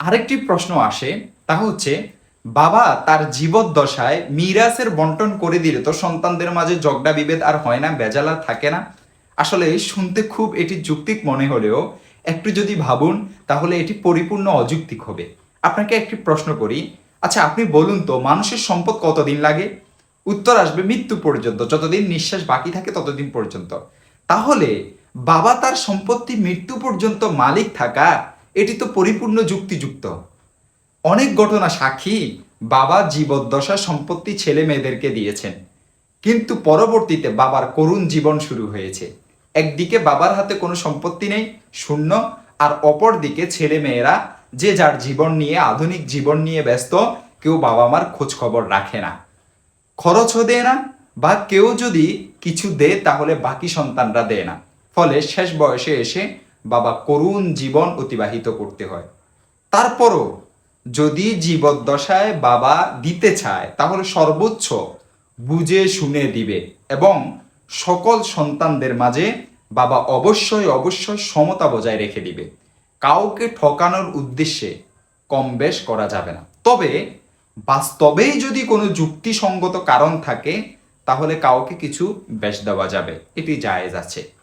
আরেকটি প্রশ্ন আসে, তা হচ্ছে, বাবা তার জীবদ্দশায় মিরাসের বন্টন করে দিলে তো সন্তানদের মাঝে ঝগড়া, বিভেদ আর হয় না বেজালা থাকে না। আসলে শুনতে খুব এটি যুক্তিক মনে হলেও, একটু যদি ভাবুন, তাহলে এটি পরিপূর্ণ অযৌক্তিক হবে। আপনাকে একটি প্রশ্ন করি আচ্ছা আপনি বলুন তো, মানুষের সম্পদ কতদিন লাগে? উত্তর আসবে, মৃত্যু পর্যন্ত, যতদিন নিঃশ্বাস বাকি থাকে ততদিন পর্যন্ত। তাহলে, বাবা তার সম্পত্তি মৃত্যু পর্যন্ত মালিক থাকা এটি তো পরিপূর্ণ যুক্তিযুক্ত। অনেক ঘটনা সাক্ষী বাবা জীবদ্দশা সম্পত্তি ছেলে মেয়েদেরকে দিয়েছেন। কিন্তু পরবর্তীতে বাবার করুণ জীবন শুরু হয়েছে। একদিকে বাবার হাতে কোনো সম্পত্তি নেই, শূন্য, আর অপর দিকে ছেলে মেয়েরা যে যার জীবন নিয়ে, আধুনিক জীবন নিয়ে ব্যস্ত, কেউ বাবা মার খোঁজ খবর রাখে না। খরচও দেয় না, বা কেউ যদি কিছু দেয় তাহলে বাকি সন্তানরা দেয় না। ফলে শেষ বয়সে এসে বাবা করুণ জীবন অতিবাহিত করতে হয়। তারপরও যদি জীবদ্দশায় বাবা দিতে চায়, তাহলে সর্বোচ্চ বুঝে শুনে দিবে এবং সকল সন্তানদের মাঝে বাবা অবশ্যই অবশ্যই সমতা বজায় রেখে দিবে। কাউকে ঠকানোর উদ্দেশ্যে কম বেশ করা যাবে না। তবে বাস্তবেই যদি কোনো যুক্তিসঙ্গত কারণ থাকে, তাহলে কাউকে কিছু বেশ দেওয়া যাবে। এটি জায়েজ আছে।